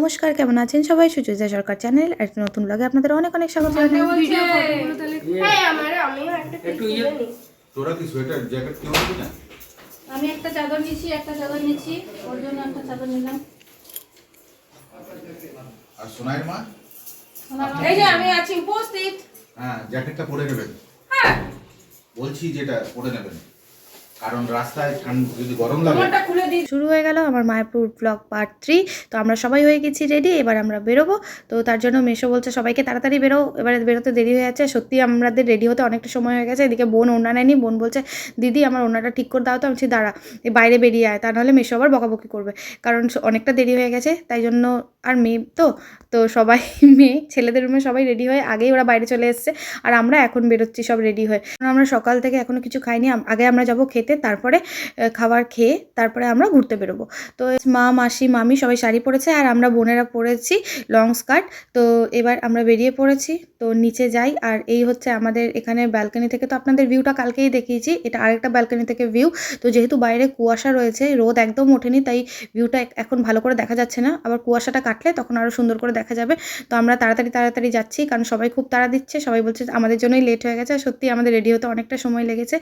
নমস্কার কেমন আছেন সবাই? সুচরিতা সরকার চ্যানেল একটা নতুন ব্লগে আপনাদের অনেক অনেক স্বাগত জানাই। হ্যাঁ আমার আমিও একটা একটু piece ইয়ে। তোরা কি সোয়েটার জ্যাকেট কেউ নিবি না? আমি একটা চাদর নিচ্ছি একটা চাদর নিচ্ছি ওর জন্য একটা চাদর নিলাম। আর সোনাইয়ের মা? এই যে আমি আছি উপস্থিত। হ্যাঁ জ্যাকেটটা পরে নেবেন। হ্যাঁ। বলছি যেটা পরে নেবেন। কারণ রাস্তায় যদি গরম লাগে তোমারটা খুলে দিই। শুরু হয়ে গেল আমার মায়াপুর ব্লগ পার্ট থ্রি। তো আমরা সবাই হয়ে গেছি রেডি এবার আমরা বেরোবো। তো তার জন্য মেশো বলছে সবাইকে তাড়াতাড়ি বেরো এবারে বেরোতে দেরি হয়ে যাচ্ছে। সত্যি আমাদের রেডি হতে অনেকটা সময় হয়ে গেছে। এদিকে বোন ওনা নেয়নি। বোন বলছে দিদি আমার ওনাটা ঠিক করে দাও তো। আমি বলছি, দাঁড়া এই বাইরে বেরিয়ে আয়। তা নাহলে মেশো আবার বকাবকি করবে। কারণ অনেকটা দেরি হয়ে গেছে। তাই জন্য আর মেয়ে তো তো সবাই মেয়ে ছেলেদের রুমে সবাই রেডি হয়ে আগেই ওরা বাইরে চলে এসছে। আর আমরা এখন বেরোচ্ছি সব রেডি হয়ে। কারণ আমরা সকাল থেকে এখনও কিছু খাইনি। আগে আমরা যাব খেতে। তারপরে খাবার খেয়ে তারপরে আমরা ঘুরতে বেরোবো। তো মা, মাসি, মামি সবাই শাড়ি পরেছে আর আমরা বোনেরা পরেছি লং স্কার্ট। তো এবার আমরা বেরিয়ে পড়েছি। তো নিচে যাই আর এই হচ্ছে আমাদের এখানে ব্যালকনি থেকে। তো আপনাদের ভিউটা কালকেই দেখিয়েছি। এটা আরেকটা ব্যালকনি থেকে ভিউ। তো যেহেতু বাইরে কুয়াশা রয়েছে, রোদ একদম ওঠেনি, তাই ভিউটা এখন ভালো করে দেখা যাচ্ছে না। আবার কুয়াশাটা কাটলে তখন আরও সুন্দর করে দেখা যাবে। তো আমরা তাড়াতাড়ি তাড়াতাড়ি যাচ্ছি কারণ সবাই খুব তাড়া দিচ্ছে। সবাই বলছে আমাদের জন্যই লেট হয়ে গেছে। আর সত্যি আমাদের রেডি হতে অনেকটা সময় লেগেছে।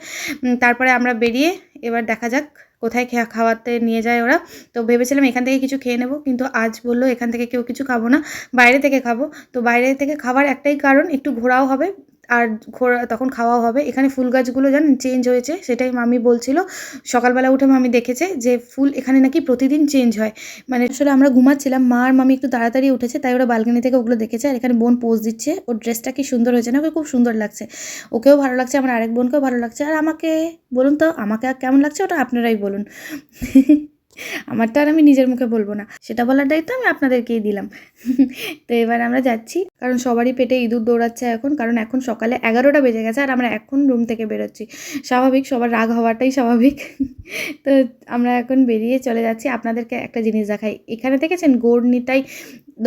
তারপরে আমরা বেরিয়ে এবার দেখা যাক কোথায় খাওয়াতে নিয়ে যায় ওরা। তো ভেবেছিলাম এখান থেকে কিছু খেয়ে নেব, কিন্তু আজ বলল এখান থেকে কেউ কিছু খাব না, বাইরে থেকে খাব। তো বাইরে থেকে খাবার একটাই কারণ, একটু ঘোরাও হবে। আর ঘোরা, তখন খাওয়াও হবে। এখানে ফুল গাছগুলো জানেন চেঞ্জ হয়েছে, সেটাই মামি বলছিল। সকালবেলা উঠে মামি দেখেছে যে ফুল এখানে নাকি প্রতিদিন চেঞ্জ হয়। মানে আসলে আমরা ঘুমাচ্ছিলাম, মা আর মামি একটু তাড়াতাড়ি উঠেছে, তাই ওরা বালকনি থেকে ওগুলো দেখেছে। আর এখানে বোন পোজ দিচ্ছে, ওর ড্রেসটা কি সুন্দর হয়েছে না, ওকে খুব সুন্দর লাগছে। ওকেও ভালো লাগছে, আমার আরেক বোনকেও ভালো লাগছে। আর আমাকে, বলুন তো, আমাকে কেমন লাগছে ওটা আপনারাই বলুন। আমারটা আর আমি নিজের মুখে বলব না। সেটা বলার দায়িত্ব আমি আপনাদেরকেই দিলাম। তো এবার আমরা যাচ্ছি। কারণ সবারই পেটে ইঁদুর দৌড়াচ্ছে এখন, কারণ এখন সকালে এগারোটা বেজে গেছে আর আমরা এখন রুম থেকে বেরোচ্ছি। স্বাভাবিক, সবার রাগ হওয়াটাই স্বাভাবিক। তো আমরা এখন বেরিয়ে চলে যাচ্ছি। আপনাদেরকে একটা জিনিস দেখাই। এখানে দেখেছেন গৌরনিতাই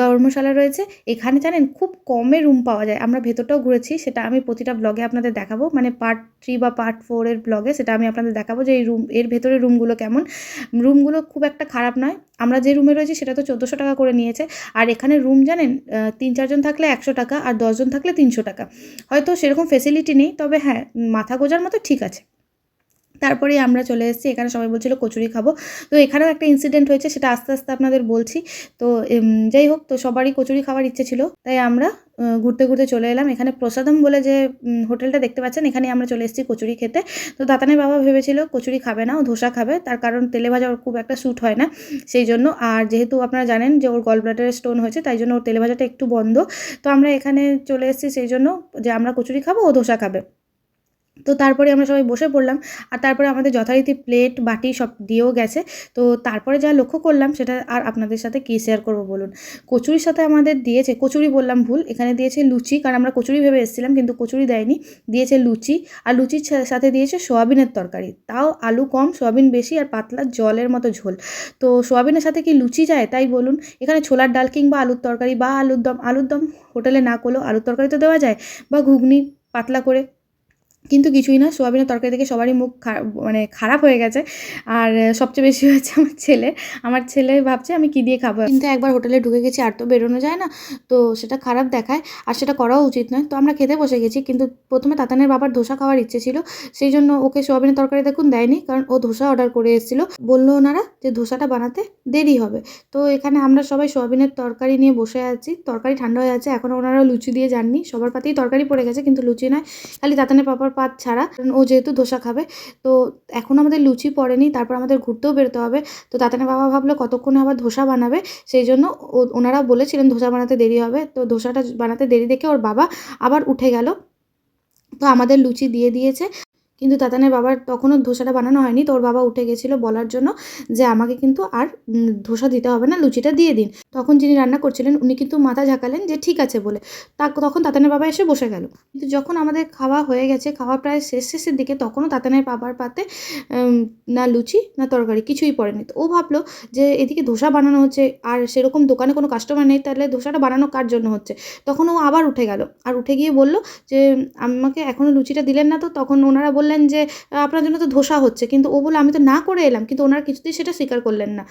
ধর্মশালা রয়েছে, এখানে জানেন খুব কমে রুম পাওয়া যায়। আমরা ভেতরটাও ঘুরেছি, সেটা আমি প্রতিটা ব্লগে আপনাদের দেখাবো। মানে পার্ট থ্রি বা পার্ট ফোরের ব্লগে সেটা আমি আপনাদের দেখাবো যে এই রুম এর ভেতরে রুমগুলো কেমন। রুমগুলো খুব একটা খারাপ নয়। আমরা যে রুমে রয়েছি সেটা তো চোদ্দোশো টাকা করে নিয়েছে। আর এখানে রুম জানেন তিন চারজন থাকলে একশো টাকা আর দশজন থাকলে তিনশো টাকা। হয়তো সেরকম ফেসিলিটি নেই, তবে হ্যাঁ মাথা গোজার মতো ঠিক আছে। তারপরে আমরা চলে এসেছি, এখানে সবাই বলছিল কচুরি খাব। তো এখানেও একটা ইনসিডেন্ট হয়েছে, সেটা আস্তে আস্তে আপনাদের বলছি। তো যাই হোক, তো সবারই কচুরি খাওয়ার ইচ্ছে ছিল, তাই আমরা ঘুরতে ঘুরতে চলে এলাম। এখানে প্রসাদম বলে যে হোটেলটা দেখতে পাচ্ছেন এখানে আমরা চলে এসেছি কচুরি খেতে। তো দাতানের বাবা ভেবেছিল কচুরি খাবে না, ও ধোসা খাবে, তার কারণ তেলে ভাজা ওর খুব একটা স্যুট হয় না, সেই জন্য। আর যেহেতু আপনারা জানেন যে, ওর গল ব্লাডারের স্টোন হয়েছে, তাই জন্য ওর তেলে ভাজাটা একটু বন্ধ। তো আমরা এখানে চলে এসেছি, সেই জন্য যে, আমরা কচুরি খাব, ও ধোসা খাবে। তো তারপরে আমরা সবাই বসে পড়লাম, আর তারপরে আমাদের যথারীতি প্লেট বাটি সব দিয়েও গেছে। তো তারপরে যা লক্ষ্য করলাম সেটা আর আপনাদের সাথে কী শেয়ার করব বলুন? কচুরির সাথে আমাদের দিয়েছে, কচুরি বললাম ভুল, এখানে দিয়েছে লুচি, কারণ আমরা কচুরি ভেবে এসেছিলাম, কিন্তু কচুরি দেয়নি। দিয়েছে লুচি, আর লুচির সাথে দিয়েছে সোয়াবিনের তরকারি। তাও আলু কম, সোয়াবিন বেশি, আর পাতলা জলের মতো ঝোল। তো সোয়াবিনের সাথে কি লুচি যায়, তাই বলুন? এখানে ছোলার ডাল কিংবা আলুর তরকারি বা আলুর দম আলুর দম হোটেলে না করলেও আলুর তরকারি তো দেওয়া যায়, বা ঘুগনি পাতলা করে কিন্তু কিছুই না, সোয়াবিনের তরকারি থেকে সবারই মুখ মানে খারাপ হয়ে গেছে। আর সবচেয়ে বেশি হয়েছে আমার ছেলে। আমার ছেলে ভাবছে আমি কি দিয়ে খাব? কিন্তু একবার হোটেলে ঢুকে গেছি, আর তো বেরোনো যায় না। তো সেটা খারাপ দেখায়, আর সেটা করাও উচিত নয়। তো আমরা খেতে বসে গেছি, কিন্তু প্রথমে তাতানের বাবার ধোসা খাওয়ার ইচ্ছে ছিল। সেই জন্য ওকে সোয়াবিনের তরকারি দেখুন দেয়নি, কারণ ও ধোসা অর্ডার করে এসেছিল। বলল ওনারা যে ধোসাটা বানাতে দেরি হবে। তো এখানে আমরা সবাই সোয়াবিনের তরকারি নিয়ে বসে আছি। তরকারি ঠান্ডা হয়ে আছে, এখন ওনারা লুচি দিয়ে যাননি। সবার পাতেই তরকারি পড়ে গেছে, কিন্তু লুচি নয়। খালি তাতানের পাপার পাত ছাড়া ও যেহেতু ধোসা খাবে, তো এখন আমাদের লুচি পড়েনি, তারপর আমাদের ঘুরতেও বেরোতে হবে, তো তাতানের বাবা ভাবলো কতক্ষণে আবার ধোসা বানাবে, সেই জন্য ওনারা বলেছিলেন ধোসা বানাতে দেরি হবে, তো ধোসাটা বানাতে দেরি দেখে ওর বাবা আবার উঠে গেল। তো আমাদের লুচি দিয়ে দিয়েছে। কিন্তু তাতানের বাবার তখনও ধোসাটা বানানো হয়নি। তোর বাবা উঠে গেছিল বলার জন্য যে আমাকে কিন্তু আর ধোসা দিতে হবে না, লুচিটা দিয়ে দিন। তখন যিনি রান্না করছিলেন, উনি কিন্তু মাথা ঝাঁকালেন যে ঠিক আছে বলে। তা তখন তাতানের বাবা এসে বসে গেল। কিন্তু যখন আমাদের খাওয়া হয়ে গেছে, খাওয়া প্রায় শেষ, শেষের দিকে তখনও তাতানের বাবার পাতে না লুচি, না তরকারি, কিছুই পড়েনি। তো ও ভাবলো যে এদিকে ধোসা বানানো হচ্ছে, আর সেরকম দোকানে কোনো কাস্টমার নেই, তাহলে ধোসাটা বানানো কার জন্য হচ্ছে? তখন ও আবার উঠে গেল। আর উঠে গিয়ে বলল যে, আমাকে এখনও লুচিটা দিলেন না তো? তখন ওনারা বললেন যে, আপনার জন্য তো ধোসা হচ্ছে। কিন্তু ও বলে আমি তো না করে এলাম। কিন্তু ওনারা কিছুতেই সেটা স্বীকার করলেন না।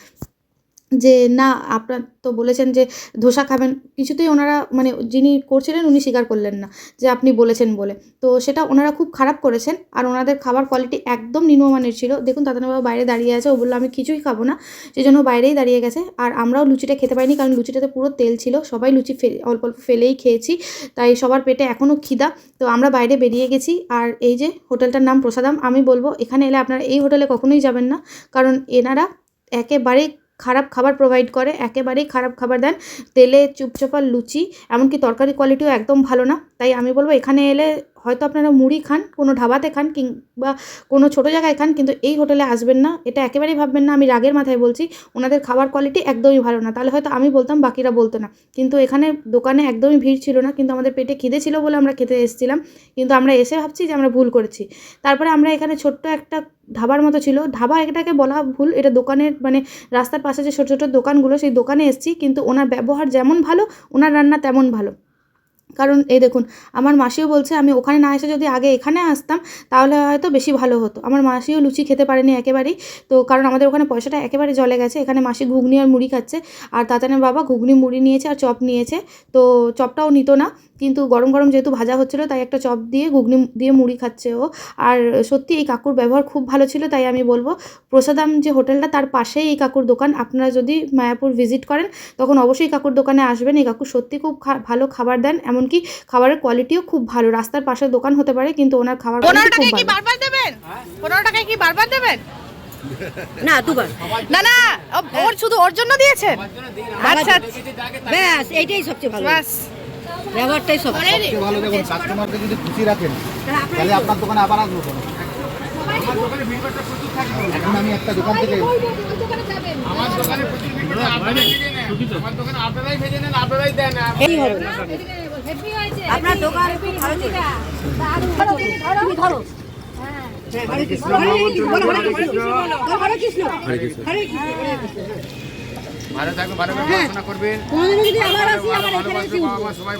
যে না, আপনার তো বলেছেন যে ধোসা খাবেন। কিছুতেই ওনারা মানে যিনি করছিলেন উনি স্বীকার করলেন না যে আপনি বলেছেন বলে। তো সেটা ওনারা খুব খারাপ করেছেন আর ওনাদের খাবার কোয়ালিটি একদম নিম্নমানের ছিল। দেখুন তাদের বাবা বাইরে দাঁড়িয়ে আছে। ও বলল, আমি কিছুই খাব না। সেই জন্য বাইরেই দাঁড়িয়ে গেছে। আর আমরাও লুচিটা খেতে পারিনি কারণ লুচিটাতে পুরো তেল ছিল। সবাই লুচি অল্প অল্প ফেলেই খেয়েছি। তাই সবার পেটে এখনও খিদা। তো আমরা বাইরে বেরিয়ে গেছি। আর এই যে হোটেলটার নাম প্রসাদাম, আমি বলব, এখানে এলে আপনারা এই হোটেলে কখনোই যাবেন না। কারণ এনারা একেবারেই খারাপ খাবার প্রোভাইড করে, একেবারেই খারাপ খাবার দেন। তেলে চুপচাপার লুচি, এমনকি তরকারি কোয়ালিটিও একদম ভালো না। তাই আমি বলব এখানে এলে হয়তো আপনারা মুড়ি খান, কোনো ধাবাতে খান কিংবা কোনো ছোটো জায়গায় খান, কিন্তু এই হোটেলে আসবেন না। এটা একেবারেই ভাববেন না, আমি রাগের মাথায় বলছি, ওনাদের খাবার কোয়ালিটি একদমই ভালো না। তাহলে হয়তো আমি বলতাম, বাকিরা বলতো না। কিন্তু এখানে দোকানে একদমই ভিড় ছিল না, কিন্তু আমাদের পেটে খিদে ছিল বলে আমরা খেতে এসেছিলাম। কিন্তু আমরা এসে ভাবছি যে আমরা ভুল করেছি। তারপরে আমরা এখানে ছোট্ট একটা ধাবার মতো ছিল। ধাবা এটাকে বলা ভুল, এটা দোকানের মানে রাস্তার পাশে যে ছোটো ছোটো দোকানগুলো, সেই দোকানে এসেছি। কিন্তু ওনার ব্যবহার যেমন ভালো, ওনার রান্না তেমন ভালো। কারণ এই দেখুন, আমার মাসিও বলছে আমি ওখানে না এসে যদি আগে এখানে আসতাম, তাহলে হয়তো বেশি ভালো হতো। আমার মাসিও লুচি খেতে পারেনি একেবারেই। তো কারণ আমাদের ওখানে পয়সাটা একেবারে জলে গেছে। এখানে মাসি ঘুগনি আর মুড়ি খাচ্ছে। আর তাতানের বাবা ঘুগনি, মুড়ি নিয়েছে আর চপ নিয়েছে। তো চপটাও নিত না। কিন্তু গরম গরম যেহেতু ভাজা হচ্ছিল, তাই একটা চপ দিয়ে ঘুগনি দিয়ে মুড়ি খাচ্ছে ও। আর সত্যি এই কাকুর ব্যবহার খুব ভালো ছিল, তাই আমি বলব, প্রসাদাম যে হোটেলটা, তার পাশেই এই কাকুর দোকান। আপনারা যদি মায়াপুর ভিজিট করেন, তখন অবশ্যই কাকুর দোকানে আসবেন। এই কাকু সত্যি খুব ভালো খাবার দেন। এমনকি খাবারের কোয়ালিটিও খুব ভালো। রাস্তার পাশে দোকান হতে পারে কিন্তু ওনার খাবার পনেরো টাকায় কি বারবার দেবেন? পনেরো টাকায় কি বারবার দেবেন? না দুবার। না না ওর শুধু ওর জন্য দিয়েছেন? আচ্ছা ব্যাস এইটাই সবচেয়ে ভালো। বাস ব্যবহারটাই সব সবচেয়ে ভালো দেখুন কাস্টমারকে যদি খুশি রাখেন তাহলে আপনার দোকানে আবার আসব কেন? এখন আমি একটা দোকান থেকে এই হবে আপনার দোকান খুব ভালো চলে। তুমি ধরো হরে কৃষ্ণ বলো, হরে কৃষ্ণ। বলো, হরে কৃষ্ণ। হরে কৃষ্ণ। হরে কৃষ্ণ। ভালো থাকবেন ভালো করে পড়াশোনা করবেন। যদি আবার আসি আবার এখানে সবাই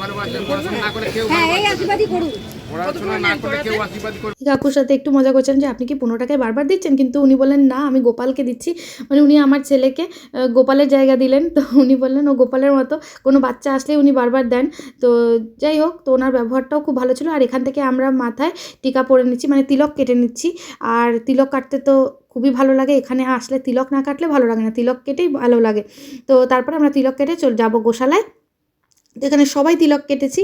পড়াশোনা না করে কেউ হ্যাঁ এই আশীর্বাদই করুন। কাকুর সাথে একটু মজা করছেন যে আপনি কি পনেরো টাকায় বারবার দিচ্ছেন? কিন্তু উনি বললেন না আমি গোপালকে দিচ্ছি। মানে উনি আমার ছেলেকে গোপালের জায়গা দিলেন। তো উনি বললেন ও গোপালের মতো কোনো বাচ্চা আসলেই উনি বারবার দেন। তো যাই হোক তো ওনার ব্যবহারটাও খুব ভালো ছিল। আর এখান থেকে আমরা মাথায় টিকা পরে নিচ্ছি মানে তিলক কেটে নিচ্ছি। আর তিলক কাটতে তো খুবই ভালো লাগে। এখানে আসলে তিলক না কাটলে ভালো লাগে না। তিলক কেটেই ভালো লাগে। তো তারপরে আমরা তিলক কেটে চল যাব গোশালায়। তো এখানে সবাই তিলক কেটেছি।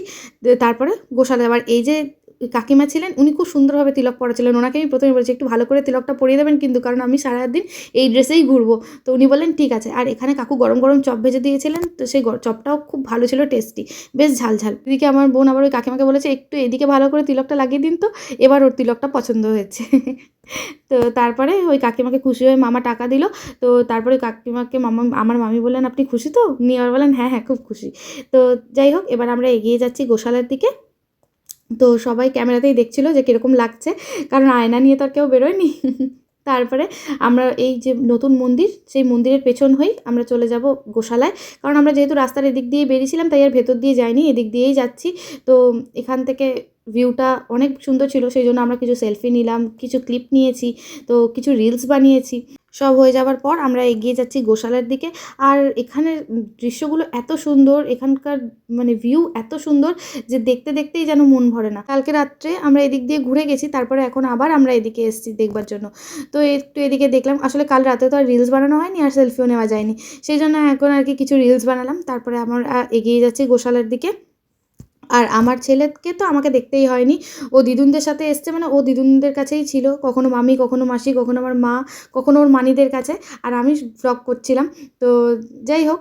তারপরে গোশালায়। আবার এই যে কাকিমা ছিলেন, উনি খুব সুন্দরভাবে তিলক পরাছিলেন ওনাকে আমি প্রথমে বলেছি, একটু ভালো করে তিলকটা পরিয়ে দেবেন কিন্তু, কারণ আমি সারাদিন এই ড্রেসেই ঘুরবো। তো উনি বললেন, ঠিক আছে। আর এখানে কাকু গরম গরম চপ ভেজে দিয়েছিলেন, তো সেই চপটাও খুব ভালো ছিল, টেস্টি। বেশ ঝাল ঝাল এদিকে আমার বোন আবার ওই কাকিমাকে বলেছে, একটু এদিকে ভালো করে তিলকটা লাগিয়ে দিন তো, এবার ওর তিলকটা পছন্দ হয়েছে। তো তারপরে ওই কাকিমাকে খুশি হয়ে মামা টাকা দিল। তো তারপরে কাকিমাকে মামা, আমার মামি বললেন, আপনি খুশি তো? নিয়ে বললেন হ্যাঁ হ্যাঁ খুব খুশি। তো যাই হোক, এবার আমরা এগিয়ে যাচ্ছি গোশালার দিকে। তো সবাই ক্যামেরাতেই দেখছিল যে কীরকম লাগছে। কারণ আয়না নিয়ে তো আর কেউ বেরোয়নি। তারপরে আমরা এই যে নতুন মন্দির, সেই মন্দিরের পেছন হয়েই আমরা চলে যাব গোশালায়। কারণ আমরা যেহেতু রাস্তার এদিক দিয়ে বেরিয়েছিলাম, তাই আর ভেতর দিয়ে যাইনি, এদিক দিয়েই যাচ্ছি। তো এখান থেকে ভিউটা অনেক সুন্দর ছিল, সেই জন্য আমরা কিছু সেলফি নিলাম, কিছু ক্লিপ নিয়েছি, তো কিছু রিলস বানিয়েছি। সব হয়ে যাওয়ার পর আমরা এগিয়ে যাচ্ছি গোশালার দিকে। আর এখানের দৃশ্যগুলো এত সুন্দর, এখানকার মানে ভিউ এত সুন্দর যে দেখতে দেখতেই যেন মন ভরে না। কালকে রাত্রে আমরা এদিক দিয়ে ঘুরে গেছি, তারপরে এখন আবার আমরা এদিকে এসেছি দেখবার জন্য। তো একটু এদিকে দেখলাম, আসলে কাল রাতে তো আর রিলস বানানো হয়নি আর সেলফিও নেওয়া যায়নি। সেই জন্য এখন আর কি কিছু রিলস বানালাম, তারপরে আমরা এগিয়ে যাচ্ছি গোশালার দিকে। আর আমার ছেলেকে তো আমাকে দেখতেই হয়নি। ও দিদুনদের সাথে এসছে মানে ও দিদুনদের কাছেই ছিল। কখনো মামি, কখনো মাসি, কখনো আমার মা, কখনো ওর মানিদের কাছে। আর আমি ব্লগ করছিলাম। তো যাই হোক,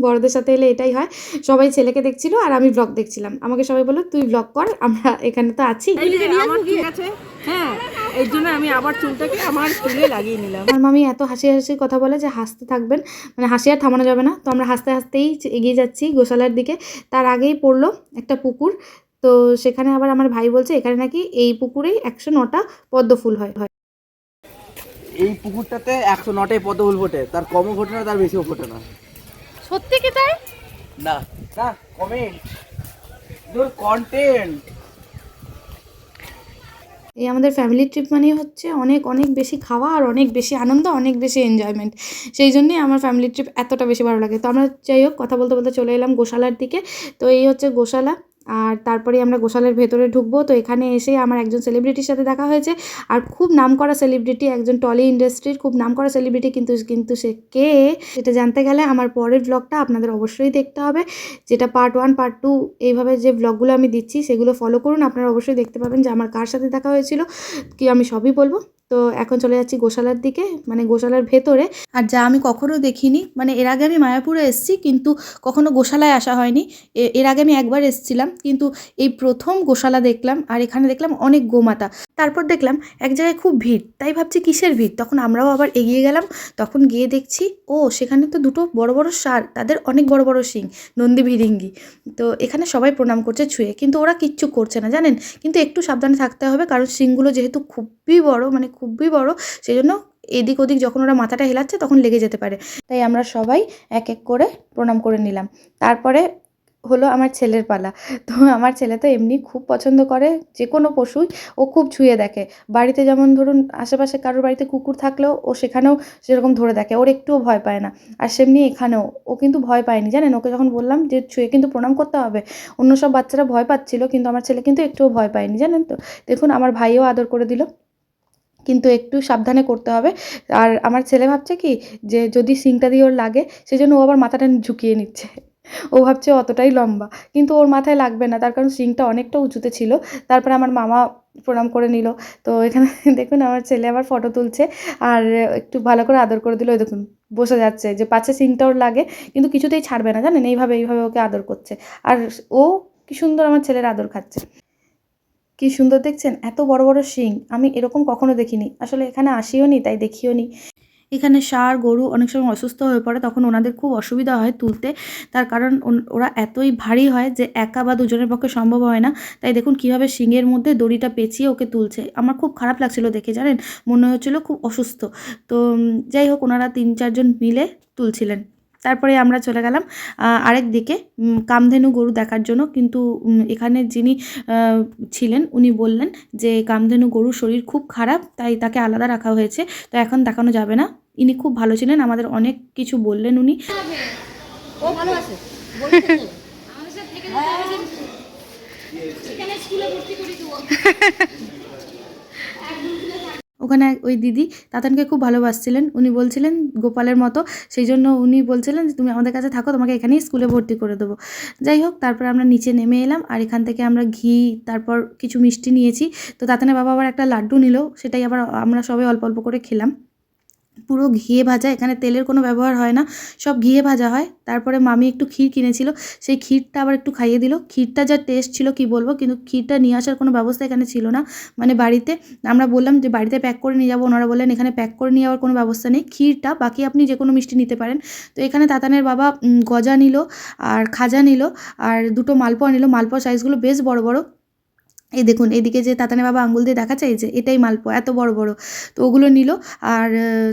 বড়দের সাথে এলে এটাই হয়। সবাই ছেলেকে দেখছিল আর আমি ব্লগ দেখছিলাম। আমাকে সবাই বলল, তুই ব্লগ কর, আমরা এখানে তো আছি। হ্যাঁ। এই জন্য আমি আবার চুলটাকে আমার চুলে লাগিয়ে নিলাম। আমার মামি এত হাসি হাসি কথা বলে যে হাসতে থাকবেন মানে হাসি আর থামানো যাবে না। তো আমরা হাসতে হাসতেই এগিয়ে যাচ্ছি গোশালার দিকে। তার আগেই পড়ল একটা পুকুর। তো সেখানে আবার আমার ভাই বলছে এখানে নাকি এই পুকুরেই একশো নটা পদ্ম ফুল হয়। হয়। এই পুকুরটাতে একশো নটাই পদ্মফুল ফোটে। তার কমও ফোটে না তার বেশিও ফোটে না। সত্যি কি তাই? না না কমেন্ট কন্টেন্ট এই আমাদের ফ্যামিলি ট্রিপ মানে হচ্ছে অনেক অনেক বেশি খাওয়া আর অনেক বেশি আনন্দ, অনেক বেশি এনজয়মেন্ট সেই জন্যই আমার ফ্যামিলি ট্রিপ এতটা বেশি ভালো লাগে। তো আমরা যাই হোক, কথা বলতে বলতে চলে এলাম গোশালার দিকে। তো এই হচ্ছে গোশালা। আর তারপরে আমরা গোশালার ভেতরে ঢুকবো। তো এখানে এসে আমার একজন সেলিব্রিটির সাথে দেখা হয়েছে। আর খুব নামকরা সেলিব্রিটি একজন টলি ইন্ডাস্ট্রির খুব নামকরা সেলিব্রিটি কিন্তু কিন্তু সে কে? সেটা জানতে গেলে আমার পরের ব্লগটা আপনাদের অবশ্যই দেখতে হবে। যেটা পার্ট ওয়ান পার্ট টু এইভাবে যে ব্লগগুলো আমি দিচ্ছি, সেগুলো ফলো করুন। আপনারা অবশ্যই দেখতে পাবেন যে আমার কার সাথে দেখা হয়েছিল। কি আমি সবই বলব? তো এখন চলে যাচ্ছি গোশালার দিকে মানে গোশালার ভেতরে। আর যা আমি কখনো দেখিনি মানে এর আগে আমি মায়াপুরে এসেছি, কিন্তু কখনো গোশালায় আসা হয়নি। এর আগে আমি একবার এসেছিলাম, কিন্তু এই প্রথম গোশালা দেখলাম, আর এখানে দেখলাম অনেক গোমাতা। তারপর দেখলাম এক জায়গায় খুব ভিড়, তাই ভাবছি কিসের ভিড়? তখন আমরাও আবার এগিয়ে গেলাম, তখন গিয়ে দেখছি, ও সেখানে তো দুটো বড় বড় সার তাদের অনেক বড় বড় শিং, নন্দী ভিরিঙ্গি। তো এখানে সবাই প্রণাম করছে ছুঁয়ে, কিন্তু ওরা কিচ্ছু করছে না, জানেন? কিন্তু একটু সাবধানে থাকতে হবে, কারণ শিংগুলো যেহেতু খুবই বড় মানে খুবই বড় সেই জন্য এদিক ওদিক যখন ওরা মাথাটা হেলাচ্ছে তখন লেগে যেতে পারে। তাই আমরা সবাই এক এক করে প্রণাম করে নিলাম। তারপরে হলো আমার ছেলের পালা। তো আমার ছেলে তো এমনি খুব পছন্দ করে যে কোনো পশুই, ও খুব ছুঁয়ে দেখে। বাড়িতে যেমন ধরুন আশেপাশে কারোর বাড়িতে কুকুর থাকলেও ও সেখানেও সেরকম ধরে দেখে। ওর একটুও ভয় পায় না। আর সেমনি এখানেও ও কিন্তু ভয় পায়নি। জানেন? ওকে যখন বললাম যে ছুঁয়ে কিন্তু প্রণাম করতে হবে, অন্য সব বাচ্চারা ভয় পাচ্ছিল, কিন্তু আমার ছেলে কিন্তু একটুও ভয় পায়নি। জানেন তো? দেখুন, আমার ভাইও আদর করে দিল। কিন্তু একটু সাবধানে করতে হবে। আর আমার ছেলে ভাবছে কি? যে যদি সিংটা দিয়ে ওর লাগে, সেজন্য ও আবার মাথাটা ঝুঁকিয়ে নিচ্ছে। ও ভাবছে অতটাই লম্বা। কিন্তু ওর মাথায় লাগবে না, তার কারণ সিংটা অনেকটা উঁচুতে ছিল। তারপরে আমার মামা প্রণাম করে নিল। তো এখানে দেখুন, আমার ছেলে আবার ফটো তুলছে আর একটু ভালো করে আদর করে দিল। ওই দেখুন, বসে যাচ্ছে যে পাচ্ছে সিংটা ওর লাগে, কিন্তু কিছুতেই ছাড়বে না, জানেন? এইভাবে এইভাবে ওকে আদর করছে। আর ও কি সুন্দর আমার ছেলের আদর খাচ্ছে। কি সুন্দর দেখছেন? এত বড় বড় শিং আমি এরকম কখনো দেখিনি। আসলে এখানে আসিও নি, তাই দেখিও নি। এখানে ষাঁড় গরু অনেক সময় অসুস্থ হয়ে পড়ে, তখন ওনাদের খুব অসুবিধা হয় তুলতে। তার কারণ ওরা এতই ভারী হয় যে একা বা দুজনের পক্ষে সম্ভব হয় না। তাই দেখুন কীভাবে শিঙের মধ্যে দড়িটা পেঁচিয়ে ওকে তুলছে। আমার খুব খারাপ লাগছিল দেখে, জানেন? মনে হচ্ছিল খুব অসুস্থ। তো যাই হোক, ওনারা তিন, চারজন মিলে তুলছিলেন। তারপরে আমরা চলে গেলাম আরেক দিকে কামধেনু গরু দেখার জন্য। কিন্তু এখানে যিনি ছিলেন, উনি বললেন যে কামধেনু গরুর শরীর খুব খারাপ, তাই তাকে আলাদা রাখা হয়েছে। তো এখন দেখানো যাবে না। ইনি খুব ভালো ছিলেন আমাদের অনেক কিছু বললেন উনি। ও ভালো আছে ওখানে ওই দিদি তাতানকে খুব ভালোবাসছিলেন উনি বলছিলেন গোপালের মতো সেই জন্য উনি বলছিলেন যে তুমি আমাদের কাছে থাকো তোমাকে এখানেই স্কুলে ভর্তি করে দেবো। যাই হোক তারপর আমরা নিচে নেমে এলাম আর এখান থেকে আমরা ঘি তারপর কিছু মিষ্টি নিয়েছি। তো তাতানের বাবা আবার একটা লাড্ডু নিল সেটাই আবার আমরা সবাই অল্প অল্প করে খেলাম। পুরো ঘিয়ে ভাজা, এখানে তেলের কোনো ব্যবহার হয় না। সব ঘিয়ে ভাজা হয়। তারপরে মামি একটু ক্ষীর কিনেছিল। সেই ক্ষীরটা আবার একটু খাইয়ে দিল। ক্ষীরটা যা টেস্ট ছিল কি বলব, কিন্তু ক্ষীরটা নিয়ে আসার কোনো ব্যবস্থা এখানে ছিল না। মানে বাড়িতে আমরা বললাম যে বাড়িতে প্যাক করে নিয়ে যাব। ওনারা বললেন, এখানে প্যাক করে নিয়ে যাওয়ার কোনো ব্যবস্থা নেই। ক্ষীরটা বাকি আপনি যে কোনো মিষ্টি নিতে পারেন। তো এখানে তাতানের বাবা গজা নিল আর খাজা নিল আর দুটো মালপোয়া নিল। মালপোয়া সাইজগুলো বেশ বড় বড়। এই দেখুন, এদিকে যে তাতানের বাবা আঙ্গুল দিয়ে দেখাচ্ছে, এই যে এটাই মালপো এত বড় বড়। তো ওগুলো নিল, আর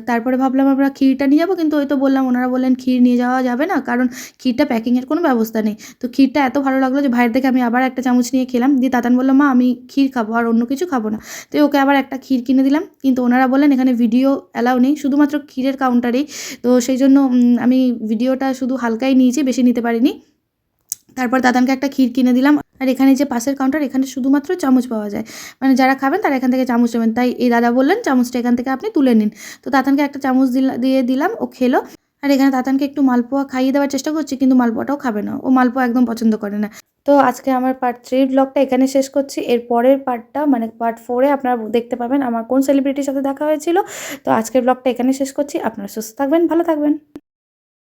তারপরে ভাবলাম আমরা ক্ষীরটা নিয়ে যাব, কিন্তু ওই তো বললাম, ওনারা বললেন ক্ষীর নিয়ে যাওয়া যাবে না, কারণ ক্ষীরটা প্যাকিংয়ের কোনো ব্যবস্থা নেই। তো ক্ষীরটা এত ভালো লাগল যে ভাইয়ের থেকে আমি আবার একটা চামচ নিয়ে খেলাম, দিয়ে তাতান বলল, মা, আমি ক্ষীর খাব, আর অন্য কিছু খাব না। তো ওকে আবার একটা ক্ষীর কিনে দিলাম, কিন্তু ওনারা বললেন, এখানে ভিডিও অ্যালাউ নেই, শুধুমাত্র ক্ষীরের কাউন্টারেই তো সেই জন্য আমি ভিডিওটা শুধু হালকাই নিয়েছি, বেশি নিতে পারিনি। তারপর দাদানকে একটা ক্ষীর কিনে দিলাম। আর এখানে যে পাশের কাউন্টার এখানে শুধুমাত্র চামচ পাওয়া যায়। মানে যারা খাবেন তারা এখান থেকে চামচ নেবেন। তাই এই দাদা বললেন, চামচটা এখান থেকে আপনি তুলে নিন। তো তাতানকে একটা চামচ দিয়ে দিলাম, ও খেলো। আর এখানে তাতানকে একটু মালপোয়া খাইয়ে দেওয়ার চেষ্টা করছি, কিন্তু মালপোয়াটাও খাবে না। ও মালপোয়া একদম পছন্দ করে না। তো আজকে আমার পার্ট থ্রির ব্লগটা এখানে শেষ করছি। এর পরের পার্টটা মানে পার্ট ফোরে আপনারা দেখতে পাবেন আমার কোন সেলিব্রিটির সাথে দেখা হয়েছিল। তো আজকের ব্লগটা এখানে শেষ করছি। আপনারা সুস্থ থাকবেন, ভালো থাকবেন।